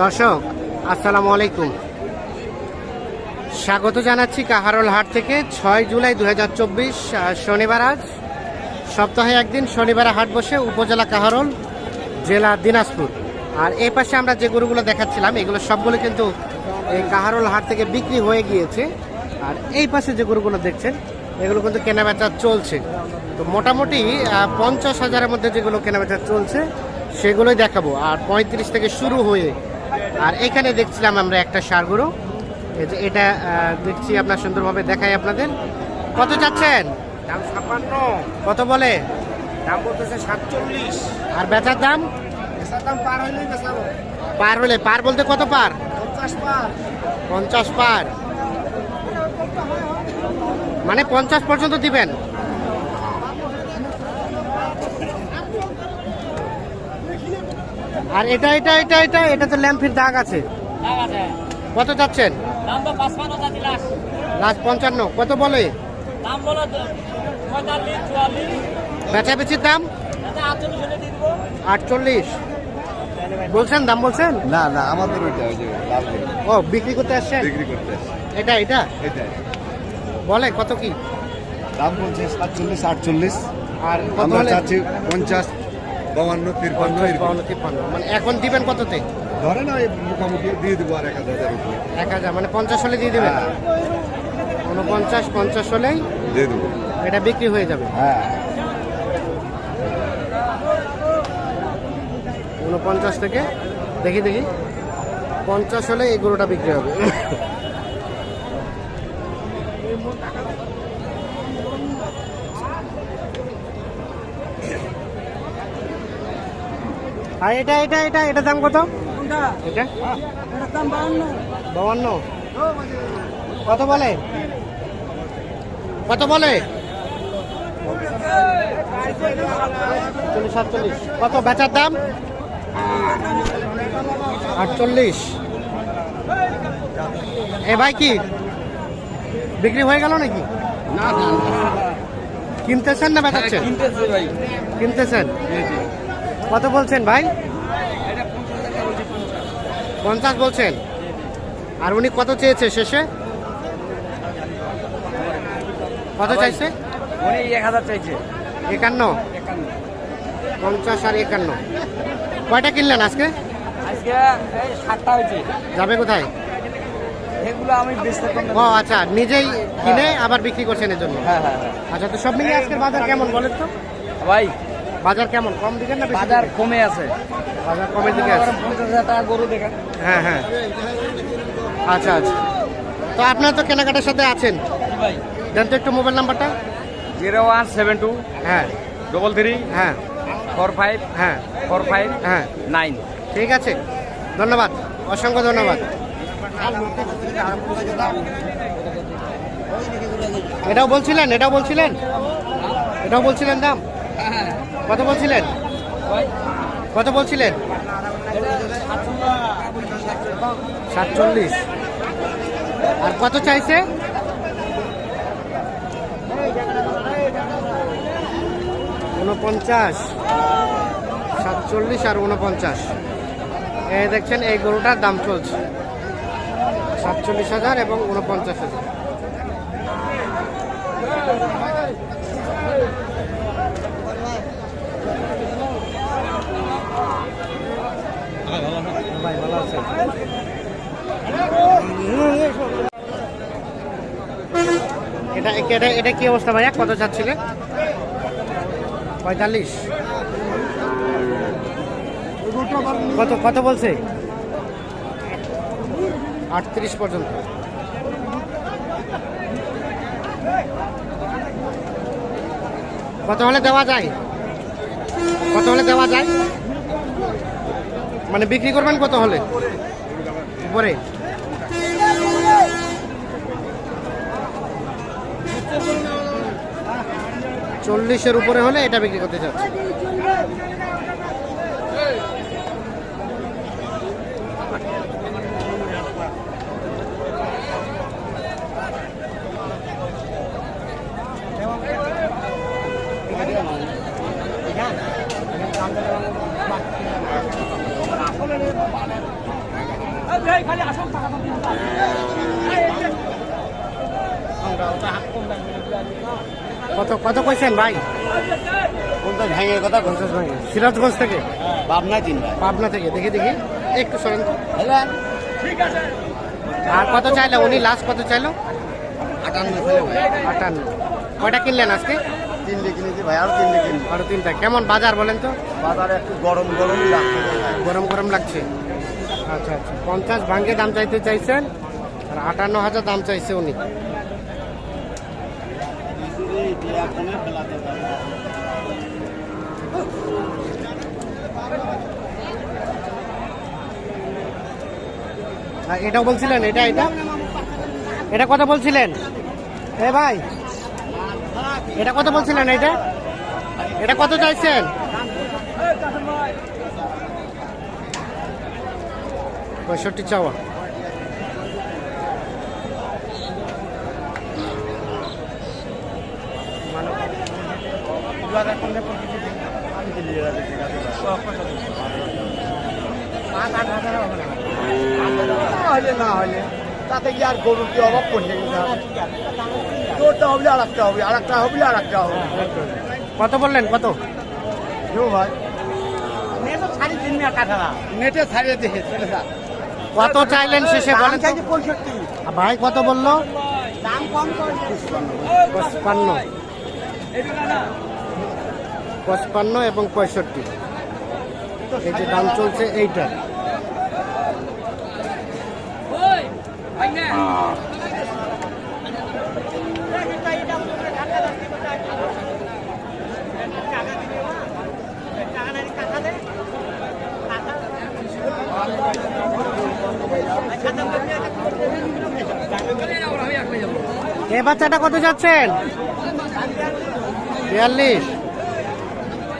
দর্শক, আসসালামু আলাইকুম। স্বাগত জানাচ্ছি কাহারোল হাট থেকে, ছয় জুলাই দু হাজার চব্বিশ শনিবার আজ। সপ্তাহে একদিন শনিবার হাট বসে উপজেলা কাহারোল, জেলা দিনাজপুর। আর এই পাশে আমরা যে গরুগুলো দেখাচ্ছিলাম, এগুলো সবগুলো কিন্তু এই কাহারোল হাট থেকে বিক্রি হয়ে গিয়েছে। আর এই পাশে যে গরুগুলো দেখছেন, এগুলো কিন্তু কেনাবেচা চলছে। তো মোটামুটি পঞ্চাশ হাজারের মধ্যে যেগুলো কেনাবেচা চলছে, সেগুলোই দেখাবো। আর পঁয়ত্রিশ থেকে শুরু হয়ে আর এখানে দেখছিলাম আমরা একটা সার গরু এই যে এটা দেখছি আপনার সুন্দরভাবে দেখাই আপনাদের। কত চাচ্ছেন? দাম ছাপ্পান্ন। কত বলে? দাম বলতেছে সাতচল্লিশ। আর বেচার দাম? পেশার দাম পার হইলেই বেচাবো। পার হলে পার বলতে কত পার? পঞ্চাশ পার। পঞ্চাশ পার। মানে পঞ্চাশ পর্যন্ত দিবেন? আর এটা এটা এটা এটা এটা তো ল্যাম্পির দাগ আছে। কত চাচ্ছেন? লাস্ট। লাস্ট পঞ্চান্ন কত বলে? বেচাবেচির দাম? আটচল্লিশ দিয়ে দেবো। আটচল্লিশ। বলছেন দাম বলছেন? না না আমাদের ওইটা ওই যে লাল ও বিক্রি করতে আসছেন? বিক্রি করতে আসছে। এটা এটা? এটাই। বলে কত কি? দাম বলছে সাতচল্লিশ আটচল্লিশ। আর কত চাচ্ছি পঞ্চাশ বাউান্ন তিরপান্ন। বাউন্ন, তিপ্পান্ন। মানে এখন দিবেন কততে? ধরে না মোটামুটি দিয়ে দেবো আর এক হাজার এক হাজার মানে পঞ্চাশ হলে দিয়ে দেবেন? হ্যাঁ। উনপঞ্চাশ পঞ্চাশ হলেই দিয়ে দেবো। এটা বিক্রি হয়ে যাবে? হ্যাঁ। উনপঞ্চাশ থেকে দেখি দেখি। পঞ্চাশ হলে এই গরুটা বিক্রি হবে। আর এটা এটা এটা এটা দাম কত? এটা? বাউান্ন কত বলে? কত বলে? চল্লিশ সাতচল্লিশ। কত বেচার দাম? আটচল্লিশ। এ ভাই কি? বিক্রি হয়ে গেল নাকি? না না কিনতেছেন না বেচাচ্ছেন? কিনতেছে ভাই। কিনতেছেন? কত বলছেন ভাই? পঞ্চাশ বলছেন। আর উনি কত চেয়েছে শেষে? কত চাইছে? উনি এক হাজার চাইছে। একান্ন। পঞ্চাশ আর একান্ন। কয়টা কিনলেন আজকে? আজকে সাতটা হয়েছে। যাবে কোথায়? এগুলো আমি ও আচ্ছা নিজেই কিনে আবার বিক্রি করছেন এর জন্য। হ্যাঁ হ্যাঁ হ্যাঁ। আচ্ছা তো সব মিলিয়ে আজকের বাজার কেমন বলেন তো? ভাই বাজার কেমন? কম দিকেন না বাজার কমে আছে। বাজার কমের দিকে আছে। পঞ্চাশ হাজার টাকা গরু দেখেন। হ্যাঁ হ্যাঁ। আচ্ছা আচ্ছা। তো আপনারা তো কেনাকাটার সাথে আছেন। ভাই। দেন তো একটু মোবাইল নাম্বারটা। জিরো ওয়ান সেভেন টু হ্যাঁ। ডবল থ্রি হ্যাঁ। ফোর ফাইভ হ্যাঁ। ফোর ফাইভ হ্যাঁ। নাইন। ঠিক আছে। ধন্যবাদ। অসংখ্য ধন্যবাদ। এটাও বলছিলেন এটাও বলছিলেন? এটাও বলছিলেন দাম? কত বলছিলেন? কত বলছিলেন? সাতচল্লিশ। আর কত চাইছে? উনপঞ্চাশ সাতচল্লিশ আর উনপঞ্চাশ এই দেখছেন, এই গরুটার দাম চলছে। সাতচল্লিশ হাজার এবং উনপঞ্চাশ হাজার। এটা এটা এটা কি অবস্থা ভাইয়া? কত চাচ্ছিলেন পঁয়তাল্লিশ। কত কত বলছে? আটত্রিশ পর্যন্ত। কত হলে দেওয়া যায়? কত হলে দেওয়া যায়? মানে বিক্রি করবেন কত হলে? উপরে। চল্লিশের উপরে হলে এটা বিক্রি করতে চাচ্ছি। আমরা ওটা হাত কম কত কত কইছেন ভাই? কোনটা ভেঙে কথা পঞ্চাশ ভাঙে সিরাজগঞ্জ থেকে? পাবনা চিন্তা পাবনা থেকে দেখি দেখি। একটু সরেন তো। আর কত চাইলো উনি? লাস্ট কত চাইলো? আটান্ন ভাই। আটান্ন। কয়টা কিনলেন আজকে? তিনটে কিনেছি ভাই আর তিনটে কিনবো। আরও তিনটা। কেমন বাজার বলেন তো? বাজারে একটু গরম গরমই লাগছে গরম গরম লাগছে। আচ্ছা আচ্ছা। পঞ্চাশ ভাঙ্গে দাম চাইতে চাইছেন আর আটান্ন হাজার দাম চাইছে উনি। আর এটাও বলছিলেন, এটা এটা? এটা কথা বলছিলেন? এ ভাই, এটা কথা বলছিলেন, এটা? এটা কত চাইছেন? পঁয়ষট্টি চাওয়া। হলে না হলে। তাতে কি আর গরুর কি অভাব পড়ছে তোরটা হবে আর একটা হবে আর একটা হবে আর একটা হবে। কত বললেন? কত? কেউ ভাই নেটে ছাড়িয়ে দেখে চলে যা। কত চাইলেন শেষে বলেন? পঁয়ষট্টি। ভাই কত বলল? দাম কম পঁচপান্ন। পঁচপান্ন এবং পঁয়ষট্টি। এই যে দাম চলছে এইটা। এ বাচ্চাটা কত যাচ্ছেন? বিয়াল্লিশ।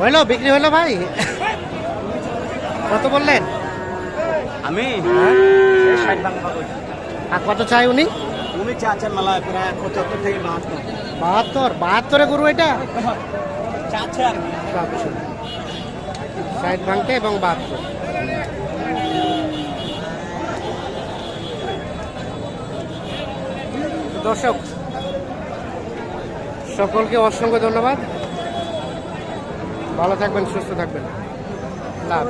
হইল বিক্রি হইল ভাই। কত বললেন? আমি? ষাট আর কত চাই উনি? উনি চাচ্ছেন মালা প্রায় পঁচাত্তর থেকে বাহাত্তর। বাহাত্তর? বাহাত্তরে গরু এটা? চাচ্ছে আর কি। চারশো। ষাট ভাঙতে এবং বাহাত্তর। দর্শক সকলকে অসংখ্য ধন্যবাদ। ভালো থাকবেন সুস্থ থাকবেন। লাভ।